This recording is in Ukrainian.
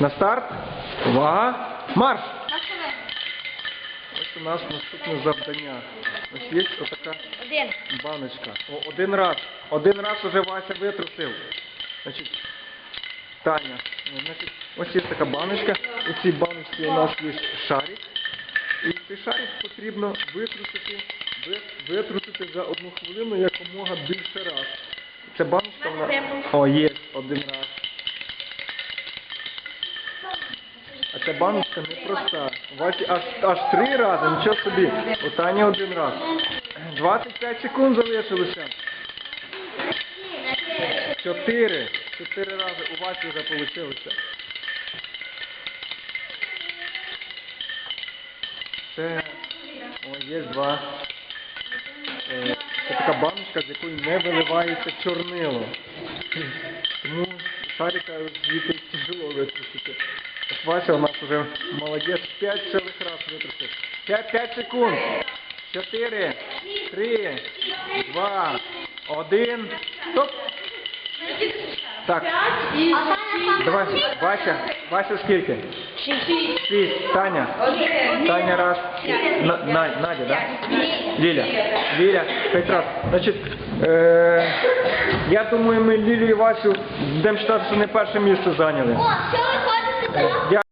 На старт. Увага. Марш! Ось у нас наступне завдання. Ось є отака Один. баночка. О, один раз. Один раз уже Вася витрусив. Значить, Таня. Значить, ось є така баночка. У цій баночці у нас є шарик. І цей шарик потрібно витрусити, витрусити за одну хвилину якомога більше раз. Ця баночка вона. О, є один раз. А ця баночка непроста. У Васі аж, аж три рази, нічого собі. У один раз. 25 секунд залишилося. Чотири. Чотири рази у Васі вже вийшло. Це. О, є два. Е, Це така баночка, з якої не виливається чорнило. Тому шарика звідти тяжело витрусити. Вася у нас вже молодець, 5 цілих раз витрусив. 5, 5 секунд. 4, 3, 2, 1. Стоп. Так, давай, Вася, Вася скільки? Шість. Таня. Таня раз. На, на, Надя, да? Ліля. Ліля. П'ять раз. Значить, е, я думаю, ми Лілю і Васю будемо вважати, що не перше місце зайняли. О, Yeah.